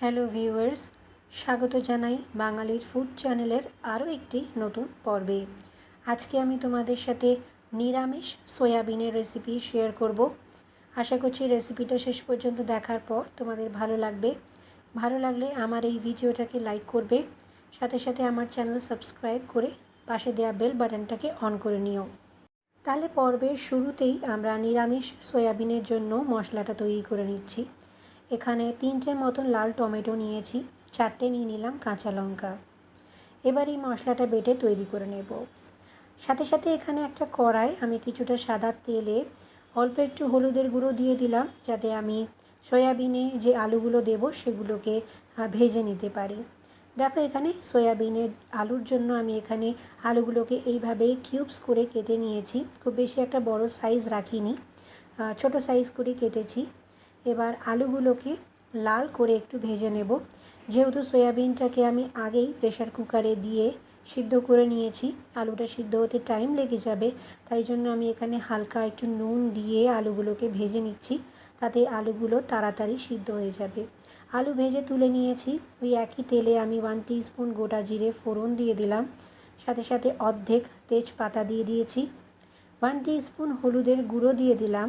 Hello viewers, স্বাগত জানাই বাঙালির ফুড চ্যানেলের আরও একটি নতুন পর্বে। আজকে আমি তোমাদের সাথে নিরামিষ সয়াবিনের রেসিপি শেয়ার করব। আশা করছি রেসিপিটা শেষ পর্যন্ত দেখার পর তোমাদের ভালো লাগবে। ভালো লাগলে আমার এই ভিডিওটাকে লাইক করবে। সাথে সাথে আমার চ্যানেল সাবস্ক্রাইব করে পাশে দেওয়া বেল বাটনটাকে অন করে নিও। তাহলে পর্বের শুরুতেই আমরা নিরামিষ সয়াবিনের জন্য মশলাটা তৈরি করে নিচ্ছি। এখানে তিনটে মতন লাল টমেটো নিয়েছি, চারটে নিয়ে নিলাম কাঁচা লঙ্কা। এবার এই মশলাটা বেটে তৈরি করে নেব। সাথে সাথে এখানে একটা কড়াই, আমি কিছুটা সাদা তেলে অল্প একটু হলুদের গুঁড়ো দিয়ে দিলাম, যাতে আমি সয়াবিনে যে আলুগুলো দেব সেগুলোকে ভেজে নিতে পারি। দেখো এখানে সয়াবিনের আলুর জন্য আমি এখানে আলুগুলোকে এইভাবে কিউবস করে কেটে নিয়েছি। খুব বেশি একটা বড় সাইজ রাখিনি ছোট সাইজ করে কেটেছি। এবার আলুগুলোকে লাল করে একটু ভেজে নেব। যেহেতু সয়াবিনটাকে আমি আগেই প্রেশার কুকারে দিয়ে সিদ্ধ করে নিয়েছি, আলুটা সিদ্ধ হতে টাইম লেগে যাবে, তাই জন্য আমি এখানে হালকা একটু নুন দিয়ে আলুগুলোকে ভেজে নিচ্ছি, তাতে আলুগুলো তাড়াতাড়ি সিদ্ধ হয়ে যাবে। আলু ভেজে তুলে নিয়েছি, ওই একই তেলে আমি ওয়ান স্পুন গোটা জিরে ফোড়ন দিয়ে দিলাম, সাথে সাথে অর্ধেক তেজপাতা দিয়ে দিয়েছি ওয়ান স্পুন হলুদের গুঁড়ো দিয়ে দিলাম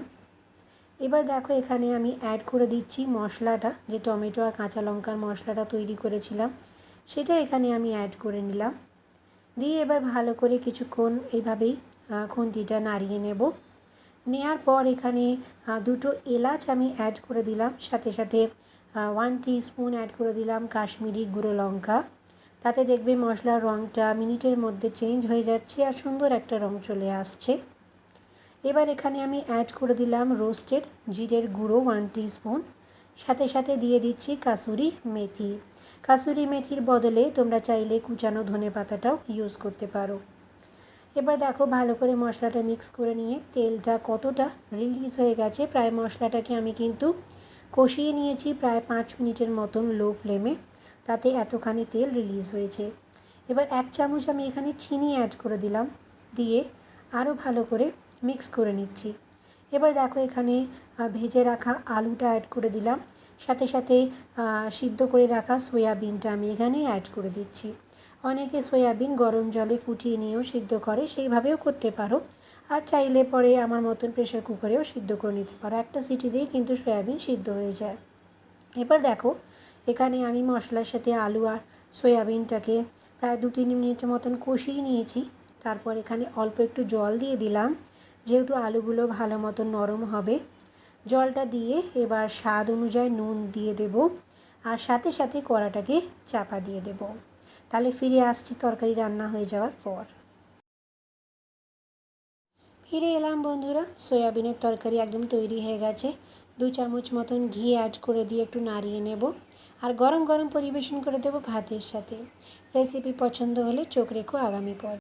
এবার দেখো এখানে আমি অ্যাড করে দিচ্ছি মশলাটা, যে টমেটো আর কাঁচা লঙ্কার মশলাটা তৈরি করেছিলাম, সেটা এখানে আমি অ্যাড করে নিলাম। দিয়ে এবার ভালো করে কিছুক্ষণ এইভাবেই খুন্তিটা নাড়িয়ে নেব। নেয়ার পর এখানে দুটো এলাচ আমি অ্যাড করে দিলাম, সাথে সাথে ওয়ান স্পুন অ্যাড করে দিলাম কাশ্মীরি গুঁড়ো লঙ্কা। তাতে দেখবে মশলার রঙটা মিনিটের মধ্যে চেঞ্জ হয়ে যাচ্ছে আর সুন্দর একটা রঙ চলে আসছে। এবার এখানে আমি অ্যাড করে দিলাম রোস্টেড জিরের গুঁড়ো ওয়ান স্পুন সাথে সাথে দিয়ে দিচ্ছি কাসুরি মেথি। কাসুরি মেথির বদলে তোমরা চাইলে কুচানো ধনে পাতাটাও ইউজ করতে পারো। এবার দেখো ভালো করে মশলাটা মিক্স করে নিয়ে তেলটা কতটা রিলিজ হয়ে গেছে। প্রায় মশলাটাকে আমি কিন্তু কষিয়ে নিয়েছি প্রায় পাঁচ মিনিটের মতন লো ফ্লেমে তাতে এতখানি তেল রিলিজ হয়েছে। এবার এক চামচ আমি এখানে চিনি অ্যাড করে দিলাম। দিয়ে আরও ভালো করে মিক্স করে নিচ্ছি। এবার দেখো এখানে ভেজে রাখা আলুটা অ্যাড করে দিলাম। সাথে সাথে সিদ্ধ করে রাখা সয়াবিনটা আমি এখানে অ্যাড করে দিচ্ছি। অনেকে সয়াবিন গরম জলে ফুটিয়ে নিয়েও সিদ্ধ করে, সেইভাবেও করতে পারো। আর চাইলে পরে আমার মতন প্রেশার কুকারেও সিদ্ধ করে নিতে পারো। একটা সিটি দিয়েই কিন্তু সয়াবিন সিদ্ধ হয়ে যায়। এবার দেখো, এখানে আমি মশলার সাথে আলু আর সয়াবিনটাকে প্রায় দু তিন মিনিটের মতন কষিয়ে নিয়েছি। তারপর এখানে অল্প একটু জল দিয়ে দিলাম। যেহেতু আলুগুলো ভালো মতো নরম হবে, জলটা দিয়ে এবার স্বাদ অনুযায়ী নুন দিয়ে দেব আর সাথে সাথে কড়াটাকে চাপা দিয়ে দেব। তাহলে ফিরে আসছি তরকারি রান্না হয়ে যাওয়ার পর। ফিরে এলাম বন্ধুরা, সয়াবিনের তরকারি একদম তৈরি হয়ে গেছে। দু চামচ মতন ঘি অ্যাড করে দিয়ে একটু নাড়িয়ে নেব আর গরম গরম পরিবেশন করে দেবো ভাতের সাথে। রেসিপি পছন্দ হলে চোখ রেখো আগামী পর